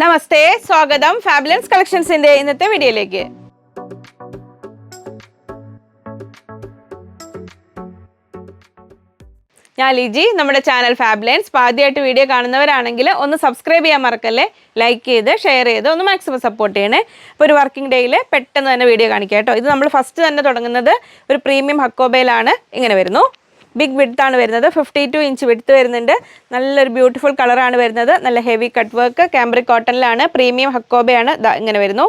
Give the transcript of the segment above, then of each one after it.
നമസ്തേ സ്വാഗതം ഫാബുലൻസ് കളക്ഷൻസിന്റെ ഇന്നത്തെ വീഡിയോയിലേക്ക്. ഞാൻ ലിജി നമ്മുടെ ചാനൽ ഫാബുലൻസ് ആദ്യമായിട്ട് വീഡിയോ കാണുന്നവരാണെങ്കിൽ ഒന്ന് സബ്സ്ക്രൈബ് ചെയ്യാൻ മറക്കല്ലേ? ലൈക്ക് ചെയ്ത് ഷെയർ ചെയ്ത് ഒന്ന് മാക്സിമം സപ്പോർട്ട് ചെയ്യണേ. അപ്പോൾ ഒരു വർക്കിംഗ് ഡേയിൽ പെട്ടെന്ന് തന്നെ വീഡിയോ കാണിക്കാം കേട്ടോ. ഇത് നമ്മൾ ഫസ്റ്റ് തന്നെ തുടങ്ങുന്നത് ഒരു പ്രീമിയം ഹക്കോബയിലാണ് ഇങ്ങനെ വരുന്നു. ബിഗ് വിഡ്ത്ത് ആണ് വരുന്നത്. ഫിഫ്റ്റി ടു ഇഞ്ച് വിഡ്ത്ത് വരുന്നുണ്ട്. നല്ലൊരു ബ്യൂട്ടിഫുൾ കളറാണ് വരുന്നത്. നല്ല ഹെവി കട്ട് വർക്ക് ക്യാമ്പ്രിക് കോട്ടണിലാണ് പ്രീമിയം ഹക്കോബയാണ് ഇങ്ങനെ വരുന്നു.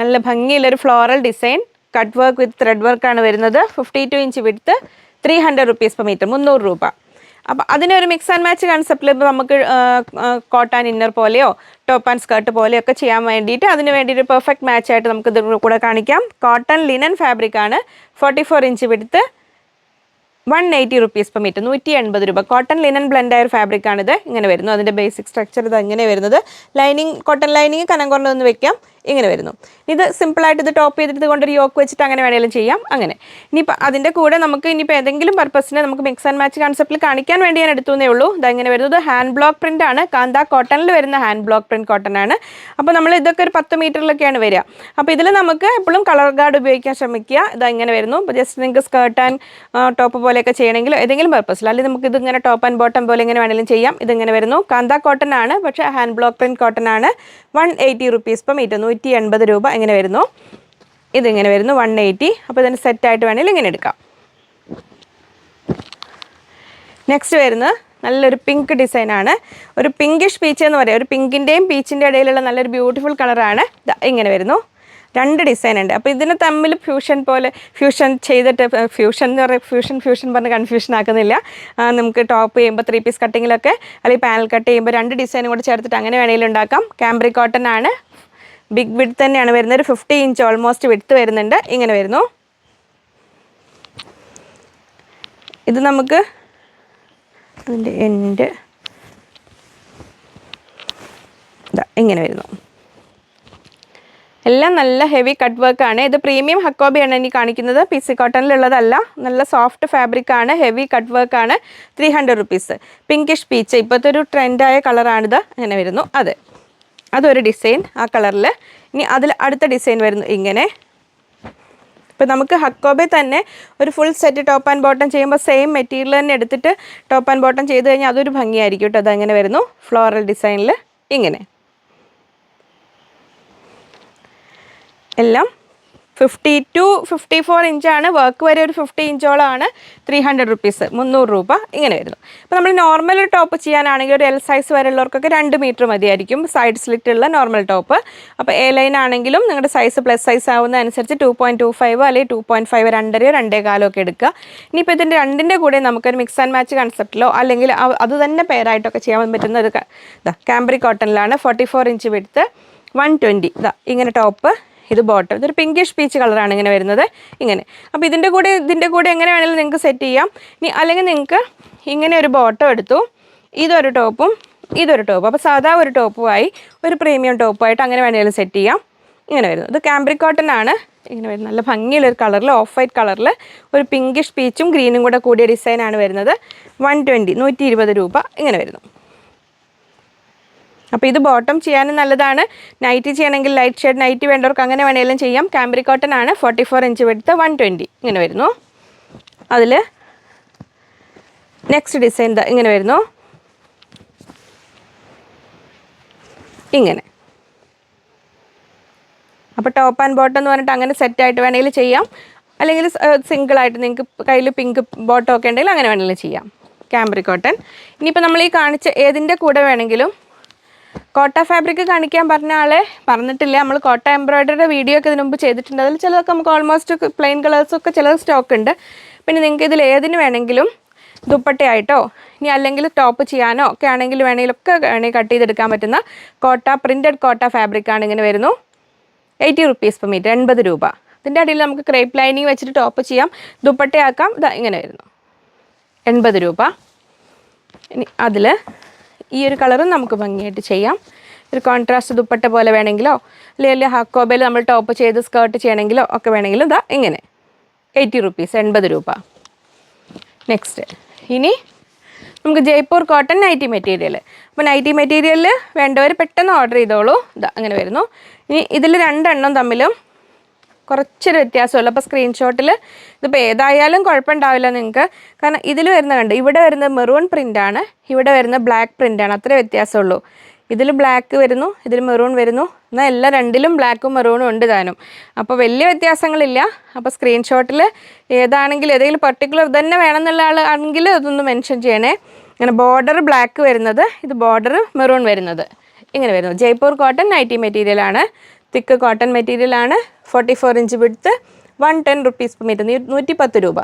നല്ല ഭംഗിയുള്ളൊരു floral design cut work with thread വർക്കാണ് വരുന്നത്. Fifty two inch width three hundred rupees per metre മുന്നൂറ് രൂപ. അപ്പോൾ അതിനൊരു മിക്സ് ആൻഡ് മാച്ച് കൺസെപ്റ്റിൽ ഇപ്പോൾ നമുക്ക് കോട്ടാൻ ഇന്നർ പോലെയോ ടോപ്പ് ആൻഡ് സ്കേർട്ട് പോലെയോ ഒക്കെ ചെയ്യാൻ വേണ്ടിയിട്ട് അതിന് വേണ്ടിയിട്ട് പെർഫെക്റ്റ് മാച്ച് ആയിട്ട് നമുക്ക് ഇത് കൂടെ കാണിക്കാം. കോട്ടൺ ലിനൻ ഫാബ്രിക് ആണ്. Forty four inch width one eighty rupees per metre നൂറ്റി എൺപത് രൂപ കോട്ടൺ ലിനൻ ബ്ലെൻഡായ ഒരു ഫാബ്രിക് ആണിത്. ഇങ്ങനെ വരുന്നു. അതിന്റെ ബേസിക് സ്ട്രക്ചർ ഇത് അങ്ങനെ വരുന്നത്. ലൈനിങ് കോട്ടൺ ലൈനിങ് കനം കൊണ്ടൊന്ന് വെക്കാം. ഇങ്ങനെ വരുന്നു. ഇത് സിമ്പിളായിട്ട് ഇത് ടോപ്പ് ചെയ്തിട്ട് കൊണ്ടൊരു യോക്ക് വെച്ചിട്ട് അങ്ങനെ വേണമെങ്കിലും ചെയ്യാം. അങ്ങനെ. ഇനിയിപ്പോൾ അതിന്റെ കൂടെ നമുക്ക് ഇനിയിപ്പോൾ ഏതെങ്കിലും പർപ്പസിന് നമുക്ക് മിക്സ് ആൻഡ് മാച്ച് കൺസെപ്റ്റിൽ കാണിക്കാൻ വേണ്ടി ഞാൻ എടുത്തുന്നേ ഉള്ളൂ. ഇങ്ങനെ വരുന്നത് ഹാൻഡ് ബ്ലോക്ക് പ്രിന്റ് ആണ്. കാന്ത കോട്ടണിൽ വരുന്ന ഹാൻഡ് ബ്ലോക്ക് പ്രിന്റ് കോട്ടൺ ആണ്. അപ്പോൾ നമ്മൾ ഇതൊക്കെ ഒരു പത്ത് മീറ്ററിലൊക്കെയാണ് വരിക. അപ്പോൾ ഇതിൽ നമുക്ക് എപ്പോഴും കളർ ഗാർഡ് ഉപയോഗിക്കാൻ ശ്രമിക്കുക. ഇങ്ങനെ വരുന്നു. അപ്പോൾ ജസ്റ്റ് നിങ്ങൾക്ക് സ്കേർട്ട് ആൻഡ് ടോപ്പ് പോലെയൊക്കെ ചെയ്യണമെങ്കിൽ ഏതെങ്കിലും പർപ്പസിൽ അല്ലെങ്കിൽ നമുക്ക് ഇതിങ്ങനെ ടോപ്പ് ആൻഡ് ബോട്ടം പോലെ ഇങ്ങനെ വേണമെങ്കിലും ചെയ്യാം. ഇതിങ്ങനെ വരുന്നു. കാന്ത കോട്ടൺ ആണ്. പക്ഷേ ഹാൻഡ് ബ്ലോക്ക് പ്രിന്റ് കോട്ടൺ ആണ്. വൺ എയ്റ്റി റുപ്പീസ് ഇപ്പം മീറ്റർ നൂറ്റി എൺപത് രൂപ ഇങ്ങനെ വരുന്നു. ഇതിങ്ങനെ വരുന്നു വൺ എയ്റ്റി അപ്പോൾ ഇതിന് സെറ്റായിട്ട് വേണമെങ്കിൽ ഇങ്ങനെ എടുക്കാം. നെക്സ്റ്റ് വരുന്നത് നല്ലൊരു പിങ്ക് ഡിസൈനാണ് ഒരു പിങ്കിഷ് പീച്ച് എന്ന് പറയാം. ഒരു പിങ്കിന്റെയും പീച്ചിന്റെ ഇടയിലുള്ള നല്ലൊരു ബ്യൂട്ടിഫുൾ കളറാണ് ഇങ്ങനെ വരുന്നു. രണ്ട് ഡിസൈൻ ഉണ്ട്. അപ്പോൾ ഇതിന് തമ്മിൽ ഫ്യൂഷൻ പോലെ ഫ്യൂഷൻ ചെയ്തിട്ട് ഫ്യൂഷൻ എന്ന് പറയുക ഫ്യൂഷൻ ഫ്യൂഷൻ പറഞ്ഞ് കൺഫ്യൂഷൻ ആക്കുന്നില്ല. നമുക്ക് ടോപ്പ് ചെയ്യുമ്പോൾ ത്രീ പീസ് കട്ടിങ്ങിലൊക്കെ അല്ലെങ്കിൽ പാനൽ കട്ട് ചെയ്യുമ്പോൾ രണ്ട് ഡിസൈനും കൂടെ ചേർത്തിട്ട് അങ്ങനെ വേണമെങ്കിലും ഉണ്ടാക്കാം. കാംബ്രി കോട്ടൺ ആണ്. ബിഗ് ബിഡ് തന്നെയാണ് വരുന്നത്. ഒരു ഫിഫ്റ്റി ഇഞ്ച് ഓൾമോസ്റ്റ് വിടുത്ത് വരുന്നുണ്ട്. ഇങ്ങനെ വരുന്നു. ഇത് നമുക്ക് അതിന്റെ എൻഡ് ഇങ്ങനെ വരുന്നു. എല്ലാം നല്ല ഹെവി കട്ട് വർക്ക് ആണ്. ഇത് പ്രീമിയം ഹക്കോബിയാണ് ഇനി കാണിക്കുന്നത്. പി സി കോട്ടണിലുള്ളതല്ല നല്ല സോഫ്റ്റ് ഫാബ്രിക് ആണ്. ഹെവി കട്ട് വർക്ക് ആണ്. Three hundred rupees pinkish peach ഇപ്പോഴത്തെ ഒരു ട്രെൻഡായ കളറാണിത് അങ്ങനെ വരുന്നു. അതെ. അതൊരു ഡിസൈൻ ആ കളറിൽ ഇനി അതിൽ അടുത്ത ഡിസൈൻ വരുന്നു ഇങ്ങനെ. ഇപ്പോൾ നമുക്ക് ഹക്കോബെ തന്നെ ഒരു full set top and bottom ചെയ്യുമ്പോൾ സെയിം മെറ്റീരിയൽ തന്നെ എടുത്തിട്ട് ടോപ്പ് ആൻഡ് ബോട്ടം ചെയ്ത് കഴിഞ്ഞാൽ അതൊരു ഭംഗിയായിരിക്കും കേട്ടോ. അതങ്ങനെ വരുന്നു. ഫ്ലോറൽ ഡിസൈനിൽ ഇങ്ങനെ. എല്ലാം ഫിഫ്റ്റി ടു ഫിഫ്റ്റി ഫോർ ഇഞ്ചാണ്. വർക്ക് വരെ ഒരു ഫിഫ്റ്റി ഇഞ്ചോളമാണ് ത്രീ ഹൺഡ്രഡ് റുപ്പീസ്. മുന്നൂറ് രൂപ ഇങ്ങനെ വരുന്നു. അപ്പോൾ നമ്മൾ നോർമൽ ടോപ്പ് ചെയ്യാനാണെങ്കിൽ ഒരു എൽ സൈസ് വരെയുള്ളവർക്കൊക്കെ രണ്ട് മീറ്റർ മതിയായിരിക്കും. സൈഡ് സ്ലിറ്റ് ഉള്ള നോർമൽ ടോപ്പ് അപ്പോൾ എ ലൈൻ ആണെങ്കിലും നിങ്ങളുടെ സൈസ് പ്ലസ് സൈസ് ആവുന്ന അനുസരിച്ച് ടു പോയിന്റ് ടു ഫൈവ് അല്ലെങ്കിൽ ടു പോയിന്റ് ഫൈവ് രണ്ടരയോ രണ്ടേ കാലോ ഒക്കെ എടുക്കുക. ഇനിയിപ്പോൾ ഇതിന്റെ രണ്ടിന്റെ കൂടെ നമുക്കൊരു മിക്സ് ആൻഡ് മാച്ച് കൺസെപ്റ്റിലോ അല്ലെങ്കിൽ അത് തന്നെ പേരായിട്ടൊക്കെ ചെയ്യാൻ പറ്റുന്ന ഒരു ഇതാ cambric കോട്ടണിലാണ് forty four inch width one twenty ഇതാ ഇങ്ങനെ ടോപ്പ് ഇത് ബോട്ടം ഇതൊരു പിങ്കിഷ് പീച്ച് കളറാണ് ഇങ്ങനെ വരുന്നത്. ഇങ്ങനെ. അപ്പോൾ ഇതിന്റെ കൂടെ ഇതിന്റെ കൂടെ എങ്ങനെ വേണമെങ്കിലും നിങ്ങൾക്ക് സെറ്റ് ചെയ്യാം. ഇനി അല്ലെങ്കിൽ നിങ്ങൾക്ക് ഇങ്ങനെ ഒരു ബോട്ടം എടുത്തു. ഇതൊരു ടോപ്പും ഇതൊരു ടോപ്പ് അപ്പോൾ സാധാ ഒരു ടോപ്പുമായി ഒരു പ്രീമിയം ടോപ്പുമായിട്ട് അങ്ങനെ വേണമെങ്കിലും സെറ്റ് ചെയ്യാം. ഇങ്ങനെ വരുന്നു. ഇത് കാംബ്രിക് കോട്ടൺ ആണ്. ഇങ്ങനെ വരുന്നത് നല്ല ഭംഗിയുള്ളൊരു കളറിൽ ഓഫ് വൈറ്റ് കളറിൽ ഒരു പിങ്കിഷ് പീച്ചും ഗ്രീനും കൂടെ കൂടിയ ഡിസൈനാണ് വരുന്നത്. വൺ ട്വന്റി നൂറ്റി ഇരുപത് രൂപ ഇങ്ങനെ വരുന്നു. അപ്പോൾ ഇത് ബോട്ടം ചെയ്യാനും നല്ലതാണ്. നൈറ്റ് ചെയ്യണമെങ്കിൽ ലൈറ്റ് ഷെയ്ഡ് നൈറ്റ് വേണ്ടവർക്ക് അങ്ങനെ വേണമെങ്കിലും ചെയ്യാം. കാമ്പറി കോട്ടൺ ആണ്. Forty four inch width one twenty ഇങ്ങനെ വരുന്നു. അതിൽ നെക്സ്റ്റ് ഡിസൈൻ ഇങ്ങനെ വരുന്നു. ഇങ്ങനെ. അപ്പോൾ ടോപ്പ് ആൻഡ് ബോട്ടം എന്ന് പറഞ്ഞിട്ട് അങ്ങനെ സെറ്റായിട്ട് വേണമെങ്കിൽ ചെയ്യാം. അല്ലെങ്കിൽ സിംഗിളായിട്ട് നിങ്ങൾക്ക് കയ്യിൽ പിങ്ക് ബോട്ടം ഒക്കെ ഉണ്ടെങ്കിൽ അങ്ങനെ വേണമെങ്കിലും ചെയ്യാം. ക്യാമ്പ്രി കോട്ടൺ ഇനിയിപ്പോൾ നമ്മൾ ഈ കാണിച്ച ഏതിന്റെ കൂടെ വേണമെങ്കിലും കോട്ട ഫാബ്രിക് കാണിക്കാൻ പറഞ്ഞ ആളെ പറഞ്ഞിട്ടില്ല. നമ്മൾ കോട്ട എംബ്രോയ്ഡറിയുടെ വീഡിയോ ഒക്കെ ഇതിനു മുമ്പ് ചെയ്തിട്ടുണ്ട്. അതിൽ ചിലതൊക്കെ നമുക്ക് ഓൾമോസ്റ്റ് പ്ലെയിൻ കളേഴ്സൊക്കെ ചില സ്റ്റോക്ക് ഉണ്ട്. പിന്നെ നിങ്ങൾക്ക് ഇതിൽ ഏതിന് വേണമെങ്കിലും ദുപ്പട്ടയായിട്ടോ ഇനി അല്ലെങ്കിൽ ടോപ്പ് ചെയ്യാനോ ഒക്കെ ആണെങ്കിൽ വേണമെങ്കിലൊക്കെ വേണമെങ്കിൽ കട്ട് ചെയ്തെടുക്കാൻ പറ്റുന്ന കോട്ട പ്രിന്റഡ് കോട്ട ഫാബ്രിക്കാണ് ഇങ്ങനെ വരുന്നു. എയ്റ്റി റുപ്പീസ് പെർ മീറ്റർ എൺപത് രൂപ. ഇതിന്റെ അടിയിൽ നമുക്ക് ക്രേപ്പ് ലൈനിങ് വെച്ചിട്ട് ടോപ്പ് ചെയ്യാം. ദുപ്പട്ടയാക്കാം. ഇതാ ഇങ്ങനെ വരുന്നു. എൺപത് രൂപ. ഇനി അതിൽ ഈ ഒരു കളറും നമുക്ക് ഭംഗിയായിട്ട് ചെയ്യാം. ഒരു കോൺട്രാസ്റ്റ് ദുപ്പട്ട പോലെ വേണമെങ്കിലോ അല്ലെങ്കിൽ ഹക്കോബയിൽ നമ്മൾ ടോപ്പ് ചെയ്ത് സ്കേർട്ട് ചെയ്യണമെങ്കിലോ ഒക്കെ വേണമെങ്കിലും ഇതാ ഇങ്ങനെ. എയ്റ്റി റുപ്പീസ് എൺപത് രൂപ. നെക്സ്റ്റ് ഇനി നമുക്ക് ജയ്പൂർ കോട്ടൺ നൈറ്റി മെറ്റീരിയൽ അപ്പോൾ നൈറ്റി മെറ്റീരിയലിൽ വേണ്ടവർ പെട്ടെന്ന് ഓർഡർ ചെയ്തോളൂ. ഇതാ അങ്ങനെ വരുന്നു. ഇനി ഇതിൽ രണ്ടെണ്ണം തമ്മിലും കുറച്ചൊരു വ്യത്യാസമുള്ളൂ. അപ്പോൾ സ്ക്രീൻഷോട്ടിൽ ഇതിപ്പോൾ ഏതായാലും കുഴപ്പമുണ്ടാവില്ല നിങ്ങൾക്ക്. കാരണം ഇതിൽ വരുന്ന കണ്ട് ഇവിടെ വരുന്നത് മെറൂൺ പ്രിന്റാണ് ഇവിടെ വരുന്ന ബ്ലാക്ക് പ്രിന്റാണ് അത്രേ വ്യത്യാസമുള്ളൂ. ഇതിൽ ബ്ലാക്ക് വരുന്നു ഇതിൽ മെറൂൺ വരുന്നു. എന്നാൽ എല്ലാ രണ്ടിലും ബ്ലാക്കും മെറൂണും ഉണ്ട് താനും. അപ്പോൾ വലിയ വ്യത്യാസങ്ങളില്ല. അപ്പോൾ സ്ക്രീൻഷോട്ടിൽ ഏതാണെങ്കിലും ഏതെങ്കിലും പർട്ടിക്കുലർ തന്നെ വേണമെന്നുള്ള ആൾ ആണെങ്കിൽ അതൊന്ന് മെൻഷൻ ചെയ്യണേ. ഇങ്ങനെ ബോർഡർ ബ്ലാക്ക് വരുന്നത് ഇത് ബോർഡർ മെറൂൺ വരുന്നത്. ഇങ്ങനെ വരുന്നു. ജയ്പൂർ കോട്ടൺ നൈറ്റി മെറ്റീരിയലാണ് തിക്ക് കോട്ടൺ മെറ്റീരിയലാണ് forty four inch width one ten rupees per metre നൂറ്റി പത്ത് രൂപ.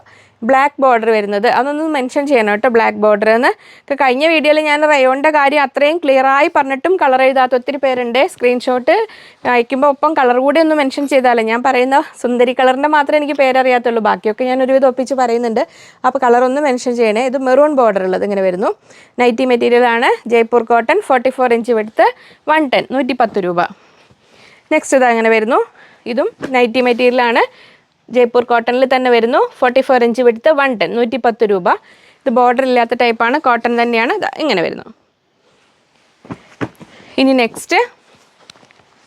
ബ്ലാക്ക് ബോർഡർ വരുന്നത് അതൊന്ന് മെൻഷൻ ചെയ്യണം കേട്ടോ ബ്ലാക്ക് ബോർഡർ എന്ന്. കഴിഞ്ഞ വീഡിയോയിൽ ഞാൻ റയോണിന്റെ കാര്യം അത്രയും ക്ലിയറായി പറഞ്ഞിട്ടും കളർ എഴുതാത്ത ഒത്തിരി പേരുണ്ട്. സ്ക്രീൻഷോട്ട് അയക്കുമ്പോൾ ഒപ്പം കളർ കൂടി ഒന്ന് മെൻഷൻ ചെയ്താലേ. ഞാൻ പറയുന്ന സുന്ദരി കളറിന്റെ മാത്രമേ എനിക്ക് പേരറിയാത്തുള്ളൂ. ബാക്കിയൊക്കെ ഞാൻ ഒരുവിധം ഒപ്പിച്ച് പറയുന്നുണ്ട്. അപ്പോൾ കളർ ഒന്ന് മെൻഷൻ ചെയ്യണേ. ഇത് മെറൂൺ ബോർഡർ ഉള്ളത് ഇങ്ങനെ വരുന്നു. നൈറ്റി മെറ്റീരിയൽ ആണ്. Jaipur cotton forty four inch width one ten നൂറ്റി പത്ത് രൂപ. നെക്സ്റ്റ് ഇത് അങ്ങനെ വരുന്നു. ഇതും നൈറ്റി മെറ്റീരിയലാണ് ജയ്പൂർ കോട്ടണിൽ തന്നെ വരുന്നു. Forty four inch width one ten നൂറ്റി പത്ത് രൂപ. ഇത് ബോർഡർ ഇല്ലാത്ത ടൈപ്പാണ് കോട്ടൺ തന്നെയാണ്. ഇങ്ങനെ വരുന്നു. ഇനി നെക്സ്റ്റ്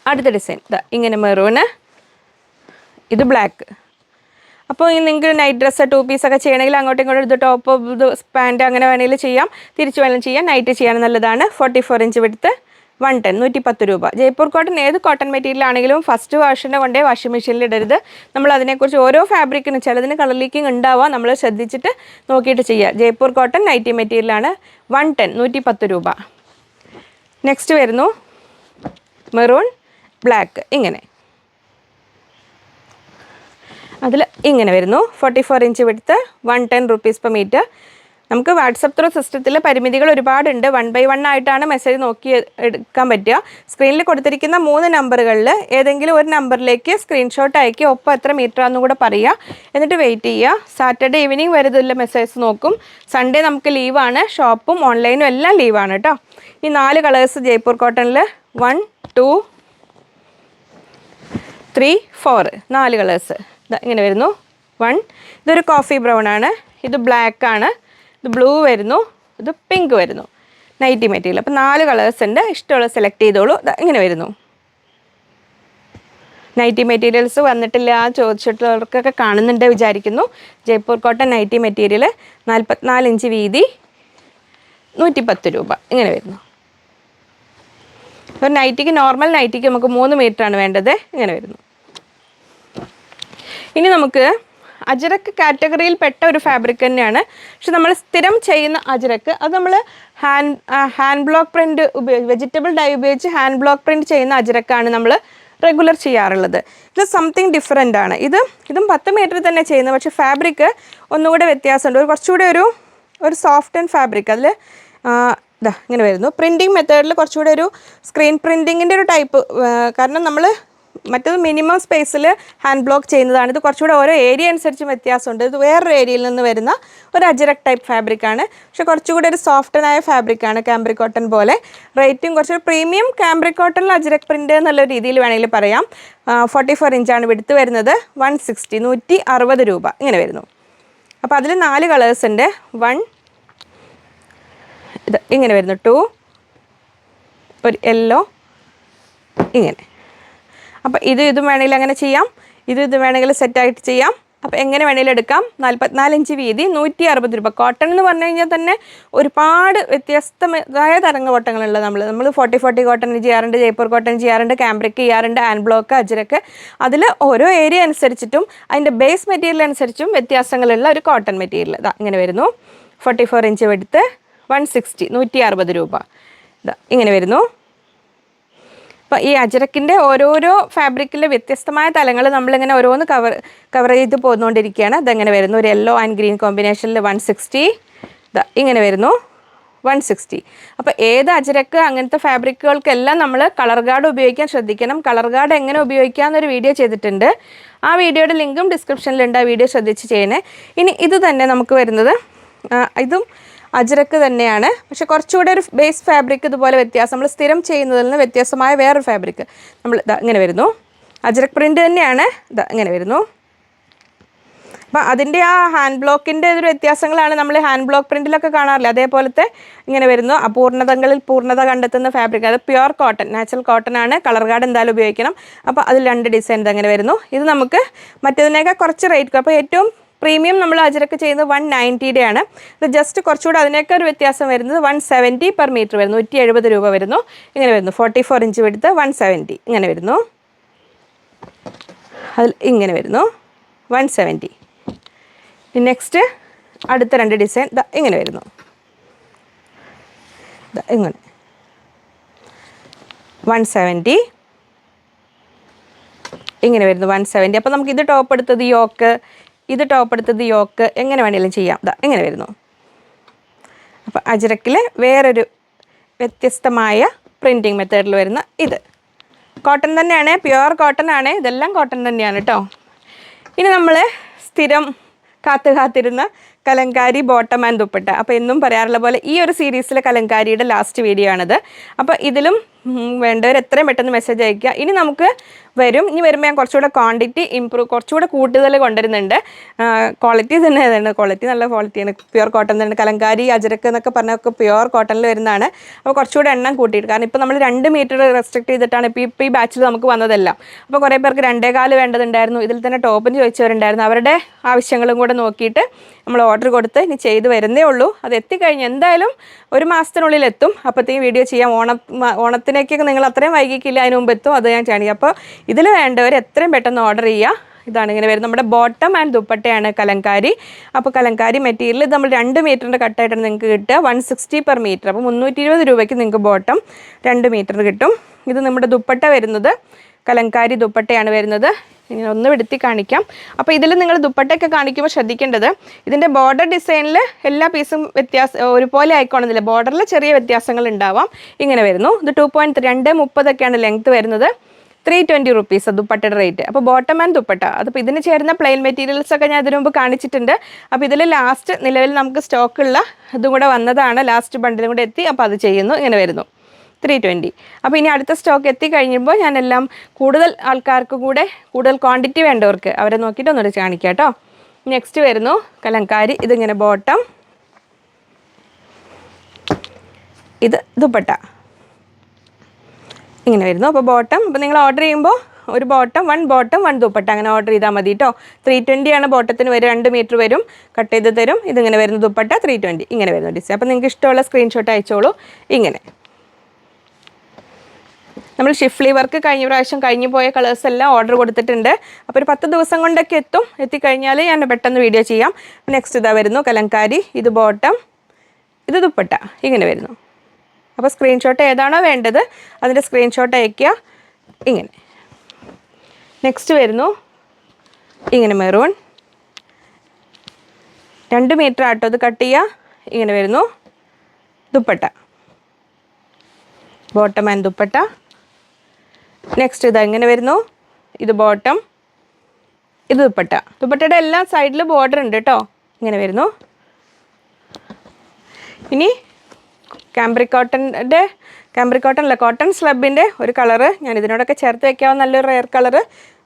അടുത്ത ഡിസൈൻ ഇതാ ഇങ്ങനെ മെറൂണ് ഇത് ബ്ലാക്ക് അപ്പോൾ നിങ്ങൾക്ക് നൈറ്റ് ഡ്രസ്സ് ടു പീസൊക്കെ ചെയ്യണമെങ്കിൽ അങ്ങോട്ടും ഇങ്ങോട്ടും ഇത് ടോപ്പ് ഇത് പാന്റ് അങ്ങനെ വേണമെങ്കിൽ ചെയ്യാം. തിരിച്ചു വേണമെങ്കിലും ചെയ്യാം. നൈറ്റ് ചെയ്യാൻ നല്ലതാണ്. Forty four inch width one ten നൂറ്റി പത്ത് രൂപ. ജയ്പൂർ കോട്ടൺ ഏത് കോട്ടൺ മെറ്റീരിയൽ ആണെങ്കിലും ഫസ്റ്റ് വാഷിന്റെ കൊണ്ടേ വാഷിംഗ് മെഷീനിൽ ഇടരുത്. നമ്മൾ അതിനെക്കുറിച്ച് ഓരോ ഫാബ്രിക്കിനും ചിലതിന് കളർ ലീക്കിംഗ് ഉണ്ടാവാം. നമ്മൾ ശ്രദ്ധിച്ചിട്ട് നോക്കിയിട്ട് ചെയ്യുക ജയ്പൂർ കോട്ടൺ നൈറ്റി മെറ്റീരിയലാണ് വൺ ടെൻ നൂറ്റി പത്ത് രൂപ. നെക്സ്റ്റ് വരുന്നു. മെറൂൺ ബ്ലാക്ക് ഇങ്ങനെ. അതിൽ ഇങ്ങനെ വരുന്നു. Forty four inch width one ten rupees per metre നമുക്ക് വാട്സപ്പ് ത്രൂ സിസ്റ്റത്തിൽ പരിമിതികൾ ഒരുപാടുണ്ട്. വൺ ബൈ വൺ ആയിട്ടാണ് മെസ്സേജ് നോക്കി എടുക്കാൻ പറ്റുക. സ്ക്രീനിൽ കൊടുത്തിരിക്കുന്ന മൂന്ന് നമ്പറുകളിൽ ഏതെങ്കിലും ഒരു നമ്പറിലേക്ക് സ്ക്രീൻഷോട്ട് അയക്കി ഒപ്പം എത്ര മീറ്റർ ആണെന്നും കൂടെ പറയുക. എന്നിട്ട് വെയിറ്റ് ചെയ്യുക. സാറ്റർഡേ ഈവനിങ് വരുന്നില്ല മെസ്സേജ് നോക്കും. സൺഡേ നമുക്ക് ലീവാണ്. ഷോപ്പും ഓൺലൈനും എല്ലാം ലീവാണ് കേട്ടോ. ഈ നാല് കളേഴ്സ് ജയ്പൂർ കോട്ടണിൽ വൺ ടു ത്രീ ഫോർ നാല് കളേഴ്സ്. ഇങ്ങനെ വരുന്നു. വൺ. ഇതൊരു കോഫി ബ്രൗൺ ആണ്. ഇത് ബ്ലാക്ക് ആണ്. ഇത് ബ്ലൂ വരുന്നു ഇത് പിങ്ക് വരുന്നു. നൈറ്റി മെറ്റീരിയൽ അപ്പോൾ നാല് കളേഴ്സ് ഉണ്ട്. ഇഷ്ടമുള്ള സെലക്ട് ചെയ്തോളൂ. ഇങ്ങനെ വരുന്നു. നൈറ്റി മെറ്റീരിയൽസ് വന്നിട്ടില്ല ചോദിച്ചിട്ടുള്ളവർക്കൊക്കെ കാണുന്നുണ്ട് വിചാരിക്കുന്നു. ജയ്പൂർ കോട്ടൺ നൈറ്റി മെറ്റീരിയൽ നാൽപ്പത്തിനാല് ഇഞ്ച് വീതി നൂറ്റി പത്ത് രൂപ. ഇങ്ങനെ വരുന്നു. ഒരു നൈറ്റിക്ക് നോർമൽ നൈറ്റിക്ക് നമുക്ക് മൂന്ന് മീറ്റർ ആണ് വേണ്ടത്. ഇങ്ങനെ വരുന്നു. ഇനി നമുക്ക് അജരക്ക് കാറ്റഗറിയിൽ പെട്ട ഒരു ഫാബ്രിക് തന്നെയാണ്. പക്ഷെ നമ്മൾ സ്ഥിരം ചെയ്യുന്ന അജരക്ക് അത് നമ്മൾ ഹാൻഡ് ഹാൻഡ് ബ്ലോക്ക് പ്രിന്റ് ഉപയോഗിച്ച് വെജിറ്റബിൾ ഡൈ ഉപയോഗിച്ച് ഹാൻഡ് ബ്ലോക്ക് പ്രിന്റ് ചെയ്യുന്ന അജരക്കാണ് നമ്മൾ റെഗുലർ ചെയ്യാറുള്ളത്. ഇത് സംതിങ് ഡിഫറെന്റ് ആണ്. ഇത് ഇതും പത്ത് മീറ്റർ തന്നെ ചെയ്യുന്നത് പക്ഷേ ഫാബ്രിക് ഒന്നുകൂടെ വ്യത്യാസമുണ്ട്. ഒരു കുറച്ചുകൂടെ ഒരു ഒരു സോഫ്റ്റ് ആൻഡ് ഫാബ്രിക് അതിൽ ഇതാ ഇങ്ങനെ വരുന്നു. പ്രിന്റിങ് മെത്തേഡിൽ കുറച്ചുകൂടെ ഒരു സ്ക്രീൻ പ്രിന്റിങ്ങിന്റെ ഒരു ടൈപ്പ് കാരണം നമ്മൾ മറ്റത് മിനിമം സ്പേസിൽ ഹാൻഡ് ബ്ലോക്ക് ചെയ്യുന്നതാണ്. ഇത് കുറച്ചുകൂടെ ഓരോ ഏരിയ അനുസരിച്ച് വ്യത്യാസമുണ്ട്. ഇത് വേറൊരു ഏരിയയിൽ നിന്ന് വരുന്ന ഒരു അജറക് ടൈപ്പ് ഫാബ്രിക്കാണ് പക്ഷെ കുറച്ചുകൂടെ ഒരു സോഫ്റ്റനായ ഫാബ്രിക്കാണ് കാംബ്രി കോട്ടൺ പോലെ. റേറ്റും കുറച്ചൊരു പ്രീമിയം കാംബ്രി കോട്ടണിൽ അജറക് പ്രിന്റ് എന്നുള്ള രീതിയിൽ വേണമെങ്കിൽ പറയാം. ഫോർട്ടി ഫോർ ഇഞ്ചാണ് വിടുത്ത് വരുന്നത്. വൺ സിക്സ്റ്റി നൂറ്റി അറുപത് രൂപ. ഇങ്ങനെ വരുന്നു. അപ്പോൾ അതിൽ നാല് കളേഴ്സ് ഉണ്ട്. വൺ ഇത് ഇങ്ങനെ വരുന്നു. ടു ഒരു യെല്ലോ ഇങ്ങനെ. അപ്പോൾ ഇത് ഇതും വേണമെങ്കിൽ അങ്ങനെ ചെയ്യാം. ഇത് ഇത് വേണമെങ്കിൽ സെറ്റായിട്ട് ചെയ്യാം. അപ്പോൾ എങ്ങനെ വേണമെങ്കിലും എടുക്കാം? നാൽപ്പത്തിനാല് ഇഞ്ച് വീതി നൂറ്റി അറുപത് രൂപ. കോട്ടൺ എന്ന് പറഞ്ഞു കഴിഞ്ഞാൽ തന്നെ ഒരുപാട് വ്യത്യസ്തമായ തരംഗ കോട്ടങ്ങളുള്ള നമ്മൾ നമ്മൾ ഫോർട്ടി ഫോർട്ടി കോട്ടൺ ചെയ്യാറുണ്ട് ജയ്പൂർ കോട്ടൺ ചെയ്യാറുണ്ട് ക്യാമ്പ്രിക്ക് ചെയ്യാറുണ്ട് ആൻബ്ലോക്ക് ബ്ലോക്ക് അജരക്ക്. അതിൽ ഓരോ ഏരിയ അനുസരിച്ചിട്ടും അതിന്റെ ബേസ് മെറ്റീരിയൽ അനുസരിച്ചും വ്യത്യാസങ്ങളുള്ള ഒരു കോട്ടൺ മെറ്റീരിയൽ ഇതാ ഇങ്ങനെ വരുന്നു. Forty four inch width one sixty നൂറ്റി അറുപത് രൂപ. ഇതാ ഇങ്ങനെ വരുന്നു. അപ്പോൾ ഈ അജരക്കിന്റെ ഓരോരോ ഫാബ്രിക്കിലെ വ്യത്യസ്തമായ തലങ്ങൾ നമ്മളിങ്ങനെ ഓരോന്ന് കവർ കവർ ചെയ്ത് പോന്നുകൊണ്ടിരിക്കുകയാണ്. അതങ്ങനെ വരുന്നു? ഒരു യെല്ലോ ആൻഡ് ഗ്രീൻ കോമ്പിനേഷനിൽ വൺ സിക്സ്റ്റി ഇങ്ങനെ വരുന്നു. വൺ സിക്സ്റ്റി അപ്പോൾ ഏത് അജരക്ക് അങ്ങനത്തെ ഫാബ്രിക്കുകൾക്കെല്ലാം നമ്മൾ കളർ ഗാർഡ് ഉപയോഗിക്കാൻ ശ്രദ്ധിക്കണം. കളർ ഗാർഡ് എങ്ങനെ ഉപയോഗിക്കാമെന്നൊരു വീഡിയോ ചെയ്തിട്ടുണ്ട്. ആ വീഡിയോയുടെ ലിങ്കും ഡിസ്ക്രിപ്ഷനിലുണ്ട് ആ വീഡിയോ ശ്രദ്ധിച്ച് ചെയ്യണേ. ഇനി ഇത് തന്നെ നമുക്ക് വരുന്നത് ഇതും അജരക്ക് തന്നെയാണ്. പക്ഷെ കുറച്ചുകൂടെ ഒരു ബേസ് ഫാബ്രിക് ഇതുപോലെ വ്യത്യാസം. നമ്മൾ സ്ഥിരം ചെയ്യുന്നതിൽ നിന്ന് വ്യത്യസ്തമായ വേറൊരു ഫാബ്രിക് നമ്മൾ ഇങ്ങനെ വരുന്നു. അജരക് പ്രിന്റ് തന്നെയാണ്. ഇതാ ഇങ്ങനെ വരുന്നു. അപ്പം അതിന്റെ ആ ഹാൻഡ് ബ്ലോക്കിന്റെ ഒരു വ്യത്യാസങ്ങളാണ് നമ്മൾ ഹാൻഡ് ബ്ലോക്ക് പ്രിന്റിലൊക്കെ കാണാറില്ല? അതേപോലത്തെ ഇങ്ങനെ വരുന്നു. അപൂർണതകളിൽ പൂർണത കണ്ടെത്തുന്ന ഫാബ്രിക് അത് പ്യുർ കോട്ടൺ നാച്ചുറൽ കോട്ടൺ ആണ്. കളർ കാർഡ് എന്തായാലും ഉപയോഗിക്കണം. അപ്പോൾ അതിൽ രണ്ട് ഡിസൈൻ അങ്ങനെ വരുന്നു. ഇത് നമുക്ക് മറ്റേതിനേക്കാൾ കുറച്ച് റേറ്റ് അപ്പോൾ ഏറ്റവും പ്രീമിയം നമ്മൾ അജരക്ക് ചെയ്യുന്നത് വൺ നയന്റിയുടെ ആണ്. ഇത് ജസ്റ്റ് കുറച്ചുകൂടെ അതിനൊക്കെ ഒരു വ്യത്യാസം വരുന്നത് വൺ സെവന്റി പെർ മീറ്റർ വരുന്നു. നൂറ്റി എഴുപത് രൂപ വരുന്നു. ഇങ്ങനെ വരുന്നു. Forty four inch width one seventy ഇങ്ങനെ വരുന്നു. അതിൽ ഇങ്ങനെ വരുന്നു. വൺ സെവന്റി നെക്സ്റ്റ് അടുത്ത രണ്ട് ഡിസൈൻ ഇങ്ങനെ വരുന്നു. ഇങ്ങനെ. വൺ സെവന്റി ഇങ്ങനെ വരുന്നു. വൺ സെവന്റി അപ്പോൾ നമുക്ക് ഇത് ടോപ്പ് എടുത്തത് യോക്ക്. ഇത് ടോപ്പ് എടുത്തത് യോക്ക്. എങ്ങനെ വേണമെങ്കിലും ചെയ്യാം. ഇതാ എങ്ങനെ വരുന്നു. അപ്പോൾ അജിരക്കിൽ വേറൊരു വ്യത്യസ്തമായ പ്രിന്റിങ് മെത്തേഡിൽ വരുന്ന ഇത്. കോട്ടൺ തന്നെയാണ് പ്യുവർ കോട്ടൺ ആണ്. ഇതെല്ലാം കോട്ടൺ തന്നെയാണ് കേട്ടോ ഇനി നമ്മൾ സ്ഥിരം കാത്തു കാത്തിരുന്ന കലങ്കാരി ബോട്ടം ആൻഡ് ദുപ്പട്ട. അപ്പോൾ എന്നും പറയാറുള്ള പോലെ ഈ ഒരു സീരീസിലെ കലങ്കാരിയുടെ ലാസ്റ്റ് വീഡിയോ ആണിത്. അപ്പോൾ ഇതിലും വേണ്ടവർ എത്രയും പെട്ടെന്ന് മെസ്സേജ് അയക്കുക ഇനി നമുക്ക് വരും. ഇനി വരുമ്പോൾ ഞാൻ കുറച്ചുകൂടെ ക്വാണ്ടിറ്റി ഇമ്പ്രൂവ് കുറച്ചുകൂടെ കൂടുതൽ കൊണ്ടുവരുന്നുണ്ട്. ക്വാളിറ്റി തന്നെ ആണ് ക്വാളിറ്റി നല്ല ക്വാളിറ്റിയാണ് പ്യുവർ കോട്ടൺ തന്നെ കലങ്കാരി അജരക്ക് എന്നൊക്കെ പറഞ്ഞൊക്കെ പ്യുവർ കോട്ടണിൽ വരുന്നതാണ്. അപ്പോൾ കുറച്ചുകൂടെ എണ്ണം കൂട്ടിയിട്ട്. കാരണം ഇപ്പോൾ നമ്മൾ രണ്ട് മീറ്റർ റെസ്ട്രിക്ട് ചെയ്തിട്ടാണ് ഇപ്പോൾ ഇപ്പോൾ ഈ ബാച്ചിൽ നമുക്ക് വന്നതെല്ലാം. അപ്പോൾ കുറേ പേർക്ക് രണ്ടേകാൽ വേണ്ടതുണ്ടായിരുന്നു. ഇതിൽ തന്നെ ടോപ്പിന് ചോദിച്ചവരുണ്ടായിരുന്നു. അവരുടെ ആവശ്യങ്ങളും കൂടെ നോക്കിയിട്ട് നമ്മൾ ഓർഡർ കൊടുത്ത് ഇനി ചെയ്ത് വരുന്നേ ഉള്ളൂ. അത് എത്തിക്കഴിഞ്ഞ് എന്തായാലും ഒരു മാസത്തിനുള്ളിൽ എത്തും. അപ്പോഴത്തേക്കും വീഡിയോ ചെയ്യാം. ഓണം ഓണത്തിനേക്കൊക്കെ നിങ്ങൾ അത്രയും വൈകിക്കില്ല. അതിന് മുമ്പ് എത്തും. അത് ഞാൻ ചെയ്യണം അപ്പോൾ ഇതിൽ വേണ്ടവർ എത്രയും പെട്ടെന്ന് ഓർഡർ ചെയ്യുക. ഇതാണ് ഇങ്ങനെ വരുന്നത്. നമ്മുടെ ബോട്ടം ആൻഡ് ദുപ്പട്ടയാണ് കലങ്കാരി. അപ്പോൾ കലങ്കാരി മെറ്റീരിയൽ ഇത് നമ്മൾ രണ്ട് മീറ്ററിന്റെ കട്ടായിട്ടാണ് നിങ്ങൾക്ക് കിട്ടുക. വൺ സിക്സ്റ്റി പെർ മീറ്റർ അപ്പോൾ മുന്നൂറ്റി ഇരുപത് രൂപയ്ക്ക് നിങ്ങൾക്ക് ബോട്ടം രണ്ട് മീറ്റർ കിട്ടും. ഇത് നമ്മുടെ ദുപ്പട്ട വരുന്നത്. കലങ്കാരി ദുപ്പട്ടയാണ് വരുന്നത്. ഇനി ഒന്ന് വെടുത്തി കാണിക്കാം. അപ്പോൾ ഇതിൽ നിങ്ങൾ ദുപ്പട്ടയൊക്കെ കാണിക്കുമ്പോൾ ശ്രദ്ധിക്കേണ്ടത് ഇതിന്റെ ബോർഡർ ഡിസൈനിൽ എല്ലാ പീസും വ്യത്യാസം ഒരുപോലെ ആയിക്കോണമെന്നില്ല ബോർഡറിൽ ചെറിയ വ്യത്യാസങ്ങൾ ഉണ്ടാവാം. ഇങ്ങനെ വരുന്നു. ഇത് ടു പോയിന്റ് രണ്ട് മുപ്പതൊക്കെയാണ് ലെങ്ത്ത് വരുന്നത്. ത്രീ ട്വന്റി റുപ്പീസ് ദുപ്പട്ടയുടെ റേറ്റ് അപ്പോൾ ബോട്ടം ആൻഡ് ദുപ്പട്ട. അതിപ്പോൾ ഇതിന് ചേരുന്ന പ്ലെയിൻ മെറ്റീരിയൽസ് ഒക്കെ ഞാൻ ഇതിനു മുമ്പ് കാണിച്ചിട്ടുണ്ട്. അപ്പോൾ ഇതിൽ ലാസ്റ്റ് നിലവിൽ നമുക്ക് സ്റ്റോക്കുള്ള ഇതും കൂടെ വന്നതാണ്. ലാസ്റ്റ് ബണ്ടിലും കൂടെ എത്തി. അപ്പോൾ അത് ചെയ്യുന്നു. ഇങ്ങനെ വരുന്നു. ത്രീ ട്വന്റി അപ്പോൾ ഇനി അടുത്ത സ്റ്റോക്ക് എത്തി എത്തിക്കഴിഞ്ഞപ്പോൾ ഞാനെല്ലാം കൂടുതൽ ആൾക്കാർക്ക് കൂടെ കൂടുതൽ ക്വാണ്ടിറ്റി വേണ്ടവർക്ക് അവരെ നോക്കിയിട്ട് ഒന്നുകൂടെ കാണിക്കാം കേട്ടോ നെക്സ്റ്റ് വരുന്നു. കലങ്കാരി. ഇതിങ്ങനെ ബോട്ടം ഇത് ദുപ്പട്ട. ഇങ്ങനെ വരുന്നു. അപ്പോൾ ബോട്ടം അപ്പോൾ നിങ്ങൾ ഓർഡർ ചെയ്യുമ്പോൾ ഒരു bottom one bottom one dupatta അങ്ങനെ ഓർഡർ ചെയ്താൽ മതി കേട്ടോ ത്രീ ട്വന്റി ആണ് ബോട്ടത്തിന് വരും രണ്ട് മീറ്റർ വരും. കട്ട് ചെയ്ത് തരും. ഇതിങ്ങനെ വരുന്ന ദുപ്പട്ട ത്രീ ട്വന്റി ഇങ്ങനെ വരുന്നു ഡിസൈൻ അപ്പോൾ നിങ്ങൾക്ക് ഇഷ്ടമുള്ള സ്ക്രീൻഷോട്ട് അയച്ചോളൂ. ഇങ്ങനെ. നമ്മൾ ഷിഫ്ലി വർക്ക് കഴിഞ്ഞ പ്രാവശ്യം കഴിഞ്ഞു പോയ കളേഴ്സ് എല്ലാം ഓർഡർ കൊടുത്തിട്ടുണ്ട്. അപ്പോൾ ഒരു പത്ത് ദിവസം കൊണ്ടൊക്കെ എത്തും. എത്തിക്കഴിഞ്ഞാൽ ഞാൻ പെട്ടെന്ന് വീഡിയോ ചെയ്യാം. നെക്സ്റ്റ് ഇതാ വരുന്നു. കലങ്കാരി ഇത് ബോട്ടം ഇത് ദുപ്പട്ട. ഇങ്ങനെ വരുന്നു. അപ്പോൾ സ്ക്രീൻഷോട്ട് ഏതാണോ വേണ്ടത് അതിന്റെ സ്ക്രീൻഷോട്ട് അയക്കുക ഇങ്ങനെ. നെക്സ്റ്റ് വരുന്നു. ഇങ്ങനെ മെറൂൺ രണ്ട് മീറ്റർ ആട്ടോ ഇത് കട്ട് ചെയ്യുക. ഇങ്ങനെ വരുന്നു. Dupatta. Bottom and dupatta. Next ഇത് എങ്ങനെ വരുന്നു? ഇത് ബോട്ടം ഇത് ദുപ്പട്ട. ദുപ്പട്ടയുടെ എല്ലാ സൈഡിലും ബോർഡർ ഉണ്ട് കേട്ടോ ഇങ്ങനെ വരുന്നു. ഇനി കാംബ്രിക് കോട്ടന്റെ കോട്ടൺ അല്ല കോട്ടൺ സ്ലബിന്റെ ഒരു കളറ് ഞാൻ ഇതിനോടൊക്കെ ചേർത്ത് വെക്കാവുന്ന നല്ലൊരു rare colour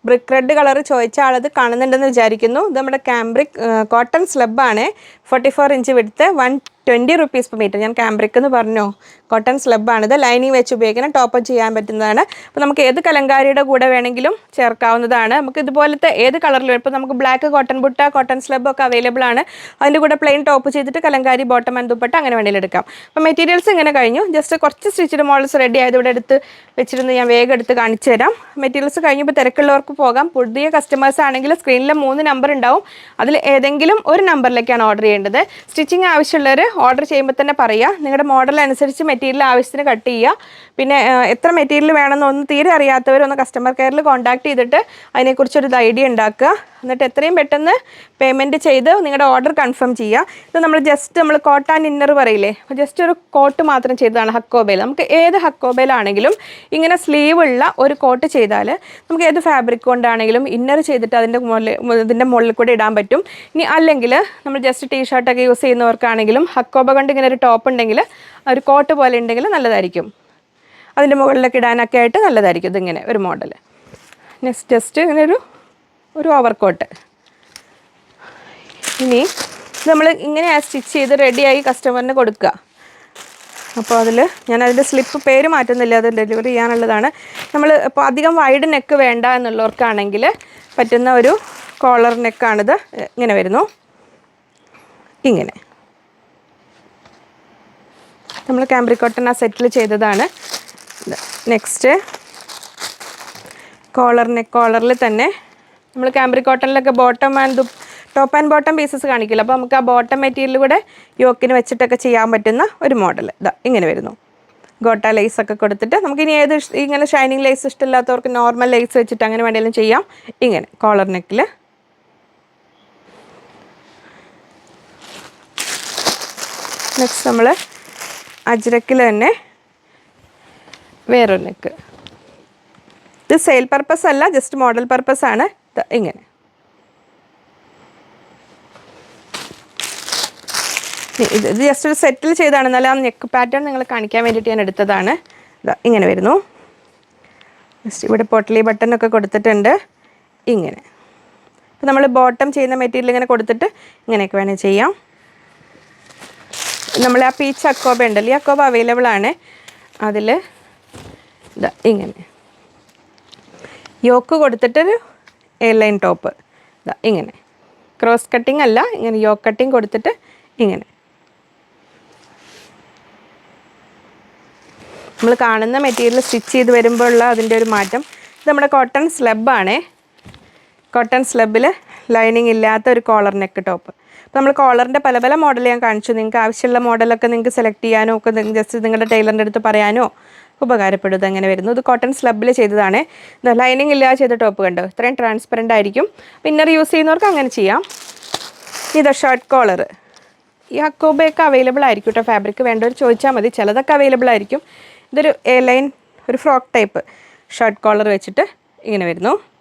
brick red colour ചോദിച്ച ആളത് കാണുന്നുണ്ടെന്ന് വിചാരിക്കുന്നു. ഇത് നമ്മുടെ cambric cotton സ്ലബാണ് forty four inch width one twenty rupees per metre ഞാൻ കാംബ്രിക് എന്ന് പറഞ്ഞു? കോട്ടൺ സ്ലബാണിത് ലൈനിങ് വെച്ച് ഉപയോഗിക്കണം ടോപ്പ് ചെയ്യാൻ പറ്റുന്നതാണ്. അപ്പോൾ നമുക്ക് ഏത് കലങ്കാരിയുടെ കൂടെ വേണമെങ്കിലും ചേർക്കാവുന്നതാണ്. നമുക്ക് ഇതുപോലത്തെ ഏത് കളറിലും ഇപ്പോൾ നമുക്ക് black cotton butta cotton slub ഒക്കെ അവൈലബിൾ ആണ്. അതിന്റെ കൂടെ പ്ലെയിൻ ടോപ്പ് ചെയ്തിട്ട് കലങ്കാരി ബോട്ടം ആൻഡ് ദുപ്പട്ട അങ്ങനെ വേണമെങ്കിൽ എടുക്കാം. അപ്പോൾ മെറ്റീരിയൽസ് ഇങ്ങനെ കഴിഞ്ഞു. ജസ്റ്റ് കുറച്ച് സ്റ്റിച്ചിഡ് മോഡൽസ് റെഡി ആയത് ഇവിടെ എടുത്ത് വെച്ചിരുന്ന്. ഞാൻ വേഗം എടുത്ത് കാണിച്ചു തരാം. മെറ്റീരിയൽസ് കഴിഞ്ഞപ്പോൾ തിരക്കുള്ളവർക്ക് പോകാം. പുതിയ കസ്റ്റമേഴ്സ് ആണെങ്കിൽ സ്ക്രീനിൽ മൂന്ന് നമ്പർ ഉണ്ടാവും. അതിൽ ഏതെങ്കിലും ഒരു നമ്പറിലേക്കാണ് ഓർഡർ ചെയ്യേണ്ടത്. സ്റ്റിച്ചിങ് ആവശ്യമുള്ളവർ ഓർഡർ ചെയ്യുമ്പോൾ തന്നെ പറയുക നിങ്ങളുടെ മോഡൽ അനുസരിച്ച് ആവശ്യത്തിന് കട്ട് ചെയ്യുക. പിന്നെ എത്ര മെറ്റീരിയൽ വേണമെന്നൊന്നും തീരെ അറിയാത്തവർ ഒന്ന് കസ്റ്റമർ കെയറിൽ കോൺടാക്ട് ചെയ്തിട്ട് അതിനെക്കുറിച്ചൊരു ഐഡിയ ഉണ്ടാക്കുക. എന്നിട്ട് എത്രയും പെട്ടെന്ന് പേയ്മെന്റ് ചെയ്ത് നിങ്ങളുടെ ഓർഡർ കൺഫേം ചെയ്യുക. ഇത് നമ്മൾ ജസ്റ്റ് നമ്മൾ കോട്ട് ആൻഡ് ഇന്നർ പറയില്ലേ? ജസ്റ്റ് ഒരു കോട്ട് മാത്രം ചെയ്തതാണ് ഹക്കോബേൽ നമുക്ക് ഏത് ഹക്കോബേലാണെങ്കിലും ഇങ്ങനെ സ്ലീവ് ഉള്ള ഒരു കോട്ട് ചെയ്താൽ നമുക്ക് ഏത് ഫാബ്രിക് കൊണ്ടാണെങ്കിലും ഇന്നർ ചെയ്തിട്ട് അതിന്റെ മുകളിൽ ഇതിന്റെ മുകളിൽ കൂടെ ഇടാൻ പറ്റും. ഇനി അല്ലെങ്കിൽ നമ്മൾ ജസ്റ്റ് ടീ ഷർട്ടൊക്കെ യൂസ് ചെയ്യുന്നവർക്കാണെങ്കിലും ഹക്കോബ കൊണ്ട് ഇങ്ങനെ ഒരു ടോപ്പ് ഉണ്ടെങ്കിൽ ഒരു കോട്ട് പോലെ ഉണ്ടെങ്കിൽ നല്ലതായിരിക്കും. അതിന്റെ മുകളിലൊക്കെ ഇടാനൊക്കെ ആയിട്ട് നല്ലതായിരിക്കും ഇതിങ്ങനെ ഒരു മോഡൽ നെക്സ്റ്റ് ജസ്റ്റ് ഇങ്ങനെ ഒരു ഒരു ഓവർ കോട്ട് ഇനി നമ്മൾ ഇങ്ങനെ സ്റ്റിച്ച് ചെയ്ത് റെഡിയായി കസ്റ്റമറിന് കൊടുക്കുക. അപ്പോൾ അതിൽ ഞാൻ അതിന്റെ സ്ലിപ്പ് പേര് മാറ്റുന്നില്ല അത് ഡെലിവറി ചെയ്യാനുള്ളതാണ്. നമ്മൾ ഇപ്പോൾ അധികം വൈഡ് നെക്ക് വേണ്ട എന്നുള്ളവർക്കാണെങ്കിൽ പറ്റുന്ന ഒരു കോളർ നെക്കാണിത് ഇങ്ങനെ വരുന്നു. ഇങ്ങനെ. നമ്മൾ കാംബ്രിക്കോട്ടൺ ആ സെറ്റിൽ ചെയ്തതാണ്. നെക്സ്റ്റ് കോളർ നെക്ക് കോളറിൽ തന്നെ നമ്മൾ cambric കോട്ടണിലൊക്കെ bottom and top and bottom pieces കാണിക്കില്ല. അപ്പോൾ നമുക്ക് ആ ബോട്ടം മെറ്റീരിയൽ കൂടെ യോക്കിന് വെച്ചിട്ടൊക്കെ ചെയ്യാൻ പറ്റുന്ന ഒരു മോഡൽ ഇതാ ഇങ്ങനെ വരുന്നു. ഗോട്ട ലേസ് ഒക്കെ കൊടുത്തിട്ട് നമുക്ക് ഇനി ഏത് ഇങ്ങനെ ഷൈനിങ് ലേസ് ഇഷ്ടമില്ലാത്തവർക്ക് നോർമൽ ലേസ് വെച്ചിട്ട് അങ്ങനെ വേണമെങ്കിലും ചെയ്യാം. ഇങ്ങനെ കോളർ നെക്കിൽ നെക്സ്റ്റ് നമ്മൾ അജ്രക്കിൽ തന്നെ വേറൊരു നെക്ക്. ഇത് സെയിൽ പർപ്പസ് അല്ല ജസ്റ്റ് മോഡൽ പർപ്പസ് ആണ്. ഇങ്ങനെ. ഇത് ഇത് ജസ്റ്റ് ഒരു സെറ്റിൽ ചെയ്താണ് എന്നാലും ആ നെക്ക് പാറ്റേൺ നിങ്ങൾ കാണിക്കാൻ വേണ്ടിയിട്ട് ഞാൻ എടുത്തതാണ്. ഇങ്ങനെ വരുന്നു. ജസ്റ്റ് ഇവിടെ പൊട്ടലി ബട്ടനൊക്കെ കൊടുത്തിട്ടുണ്ട്. ഇങ്ങനെ. അപ്പോൾ നമ്മൾ ബോട്ടം ചെയ്യുന്ന മെറ്റീരിയൽ ഇങ്ങനെ കൊടുത്തിട്ട് ഇങ്ങനെയൊക്കെ വേണേൽ ചെയ്യാം. നമ്മൾ ആ പീച്ച് അക്കോബ ഉണ്ടല്ലോ? ഈ അക്കോബ അവൈലബിൾ ആണ്. അതിൽ ഇതാ ഇങ്ങനെ. യോക്ക് കൊടുത്തിട്ടൊരു എയർലൈൻ ടോപ്പ് ഇതാ ഇങ്ങനെ. ക്രോസ് കട്ടിംഗ് അല്ല ഇങ്ങനെ യോക്ക് കട്ടിംഗ് കൊടുത്തിട്ട് ഇങ്ങനെ. നമ്മൾ കാണുന്ന മെറ്റീരിയൽ സ്റ്റിച്ച് ചെയ്ത് വരുമ്പോഴുള്ള അതിന്റെ ഒരു മാറ്റം. ഇത് നമ്മുടെ കോട്ടൺ സ്ലബാണേ കോട്ടൺ സ്ലബിൽ ലൈനിങ് ഇല്ലാത്ത ഒരു കോളർ നെക്ക് ടോപ്പ് അപ്പോൾ നമ്മൾ കോളറിന്റെ പല പല മോഡൽ ഞാൻ കാണിച്ചു. നിങ്ങൾക്ക് ആവശ്യമുള്ള മോഡലൊക്കെ നിങ്ങൾക്ക് സെലക്ട് ചെയ്യാനോ ഒക്കെ ജസ്റ്റ് നിങ്ങളുടെ ടൈലറിന്റെ അടുത്ത് പറയാനോ ഉപകാരപ്പെടുന്നത് അങ്ങനെ വരുന്നു. ഇത് കോട്ടൺ സ്ലബിൽ ചെയ്തതാണ്. ലൈനിങ് ഇല്ലാതെ ചെയ്ത ടോപ്പ് കണ്ടോ? ഇത്രയും ട്രാൻസ്പെറന്റ് ആയിരിക്കും. പിന്നർ യൂസ് ചെയ്യുന്നവർക്ക് അങ്ങനെ ചെയ്യാം. ഇത് ഷർട്ട് കോളർ ഈ അക്കോബയൊക്കെ അവൈലബിൾ ആയിരിക്കും കേട്ടോ. ഫാബ്രിക് വേണ്ടവർ ചോദിച്ചാൽ മതി. ചിലതൊക്കെ അവൈലബിൾ ആയിരിക്കും. ഇതൊരു എ ലൈൻ ഒരു ഫ്രോക്ക് ടൈപ്പ് ഷർട്ട് കോളർ വെച്ചിട്ട് ഇങ്ങനെ വരുന്നു.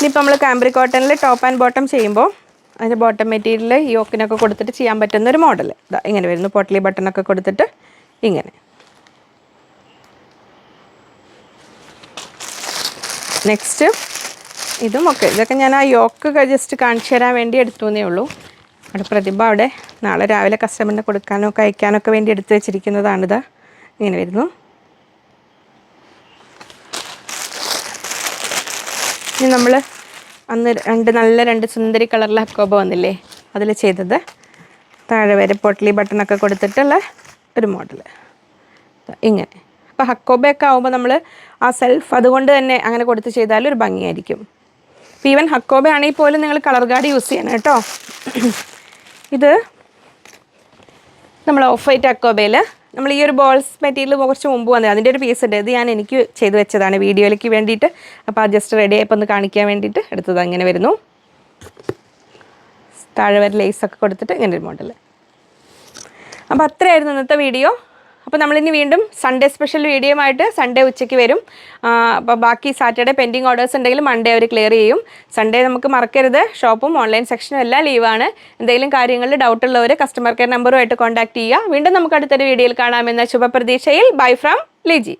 ഇനിയിപ്പോൾ നമ്മൾ കാംബ്രി കോട്ടണിൽ ടോപ്പ് ആൻഡ് ബോട്ടം ചെയ്യുമ്പോൾ അതിന്റെ ബോട്ടം മെറ്റീരിയൽ യോക്കിനൊക്കെ കൊടുത്തിട്ട് ചെയ്യാൻ പറ്റുന്ന ഒരു മോഡൽ ഇതാ ഇങ്ങനെ വരുന്നു. പൊട്ടലി ബട്ടണൊക്കെ കൊടുത്തിട്ട് ഇങ്ങനെ. നെക്സ്റ്റ് ഇതും ഒക്കെ. ഇതൊക്കെ ഞാൻ ആ യോക്ക് ജസ്റ്റ് കാണിച്ചു തരാൻ വേണ്ടി എടുത്തു എന്നേ ഉള്ളൂ. അവിടെ പ്രതിഭ അവിടെ നാളെ രാവിലെ കസ്റ്റമറിന് കൊടുക്കാനോ ഒക്കെ അയക്കാനൊക്കെ വേണ്ടി എടുത്തു വെച്ചിരിക്കുന്നതാണിത്. ഇങ്ങനെ വരുന്നു. ഇനി നമ്മൾ അന്ന് രണ്ട് നല്ല രണ്ട് സുന്ദരി കളറിലെ ഹക്കോബ വന്നില്ലേ? അതിൽ ചെയ്തത്. താഴെ വരെ പൊട്ടലി ബട്ടണൊക്കെ കൊടുത്തിട്ടുള്ള ഒരു മോഡൽ ഇങ്ങനെ. അപ്പോൾ ഹക്കോബയൊക്കെ ആകുമ്പോൾ നമ്മൾ ആ സെൽഫ് അതുകൊണ്ട് തന്നെ അങ്ങനെ കൊടുത്ത് ചെയ്താൽ ഒരു ഭംഗിയായിരിക്കും. ഇപ്പോൾ ഈവൻ ഹക്കോബ ആണെങ്കിൽ പോലും നിങ്ങൾ കളർ ഗാർഡ് യൂസ് ചെയ്യണം കേട്ടോ. ഇത് നമ്മൾ ഓഫ് വൈറ്റ് അക്കോബയിൽ നമ്മൾ ഈ ഒരു ബോൾസ് മെറ്റീരിയൽ കുറച്ച് മുമ്പ് വന്നത്. അതിന്റെ ഒരു പീസ് ഉണ്ട്. ഇത് ഞാൻ എനിക്ക് ചെയ്തു വെച്ചതാണ് വീഡിയോയിലേക്ക് വേണ്ടിയിട്ട്. അപ്പോൾ അത് ജസ്റ്റ് റെഡി ആയപ്പോൾ ഒന്ന് കാണിക്കാൻ വേണ്ടിയിട്ട് എടുത്തത് അങ്ങനെ വരുന്നു. താഴെ വരെ ലേസൊക്കെ കൊടുത്തിട്ട് ഇങ്ങനെ ഒരു മോഡൽ അപ്പോൾ അത്രയായിരുന്നു ഇന്നത്തെ വീഡിയോ അപ്പോൾ നമ്മളിനി വീണ്ടും സൺഡേ സ്പെഷ്യൽ വീഡിയോയുമായിട്ട് സൺഡേ ഉച്ചയ്ക്ക് വരും. അപ്പോൾ ബാക്കി സാറ്റർഡേ പെൻഡിങ് ഓർഡേഴ്സ് ഉണ്ടെങ്കിൽ മൺഡേ അവർ ക്ലിയർ ചെയ്യും. സൺഡേ നമുക്ക് മറക്കരുത്. ഷോപ്പും ഓൺലൈൻ സെക്ഷനും എല്ലാം ലീവാണ് എന്തെങ്കിലും കാര്യങ്ങളിൽ ഡൗട്ട് ഉള്ളവർ കസ്റ്റമർ കെയർ നമ്പറുമായിട്ട് കോൺടാക്ട് ചെയ്യുക. വീണ്ടും നമുക്ക് അടുത്തൊരു വീഡിയോയിൽ കാണാമെന്ന ശുഭപ്രതീക്ഷയിൽ. Bye from Liji